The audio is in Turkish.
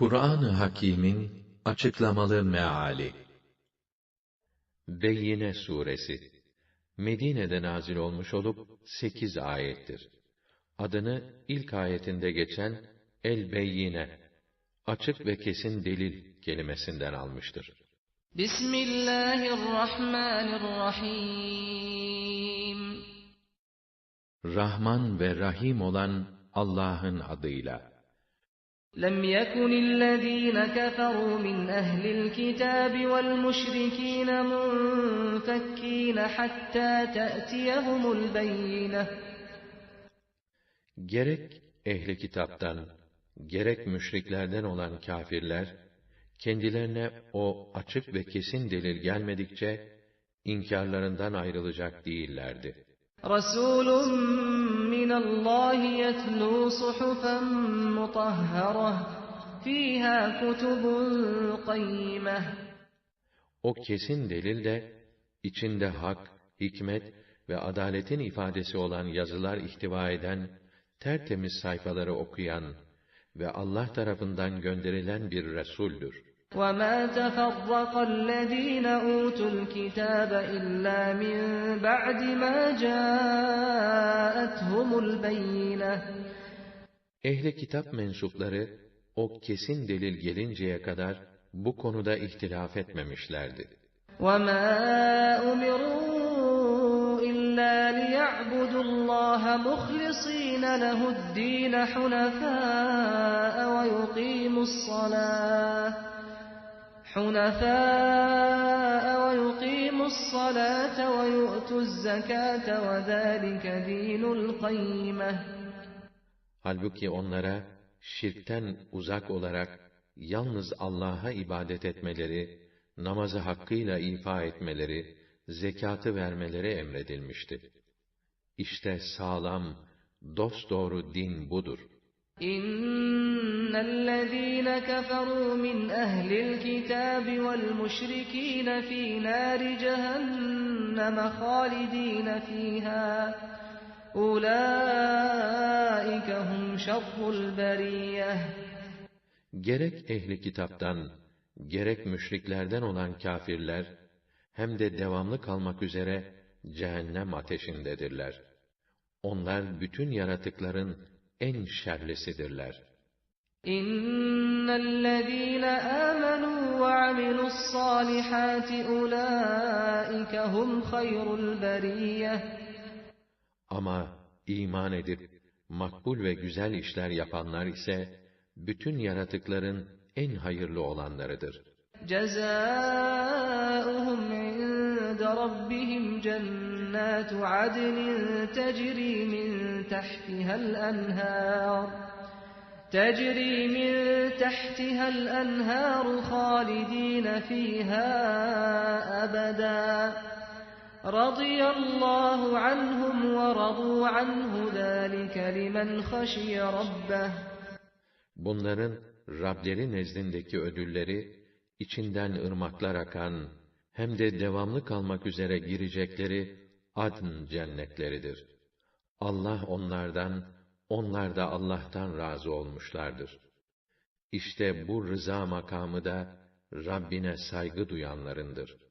Kur'an-ı Hakîm'in açıklamalı meali. Beyyine suresi Medine'de nazil olmuş olup 8 ayettir. Adını ilk ayetinde geçen El Beyyine açık ve kesin delil kelimesinden almıştır. Bismillahirrahmanirrahim. Rahman ve Rahim olan Allah'ın adıyla. لم يكن الذين كفروا من أهل الكتاب والمشركين منفكين حتى تأتيهم البينة Gerek ehli kitaptan, gerek müşriklerden olan kâfirler, kendilerine o açık ve kesin delil gelmedikçe, inkarlarından ayrılacak değillerdi. رسول من الله يتلو صحفا مطهرة فيها كتب قيمة O kesin delil de, içinde hak, hikmet ve adaletin ifadesi olan yazılar ihtiva eden, tertemiz sayfaları okuyan ve Allah tarafından gönderilen bir Resuldür. وما تفرق الذين أوتوا الكتاب إلا من بعد ما جاءتهم البينة Ehli kitap mensupları, o kesin delil gelinceye kadar bu konuda ihtilaf etmemişlerdi. وما أمروا إلا ليعبدوا الله مخلصين له الدين حنفاء ويقيموا الصلاة حنفاء ويقيموا الصلاة ويؤتوا الزكاة وذلك دين القيمة Halbuki onlara şirkten uzak olarak yalnız Allah'a ibadet etmeleri, namazı hakkıyla ifa etmeleri, zekatı vermeleri emredilmişti. İşte sağlam, dosdoğru din budur. إن الذين كفروا من أهل الكتاب والمشركين في نار جهنم خالدين فيها أولئك Gerek ehli kitaptan, gerek müşriklerden olan kâfirler, hem de devamlı kalmak üzere cehennem ateşindedirler. Onlar bütün yaratıkların en şerlisidirler. İnnellezîne âmenû ve amilussâlihâti ulâike hum hayrul beriyeh. Ama iman edip makbul ve güzel işler yapanlar ise bütün yaratıkların en hayırlı olanlarıdır. جزاؤهم عند ربهم جنات عدن تجري من تحتها الأنهار تجري من تحتها الأنهار خالدين فيها أبدا radıyallahu anhum ve radu anhu zâlike limen haşiye rabbeh. Bunların Rableri nezdindeki ödülleri, içinden ırmaklar akan, hem de devamlı kalmak üzere girecekleri adn cennetleridir. Allah onlardan, onlar da Allah'tan razı olmuşlardır. İşte bu rıza makamı da Rabbine saygı duyanlarındır.''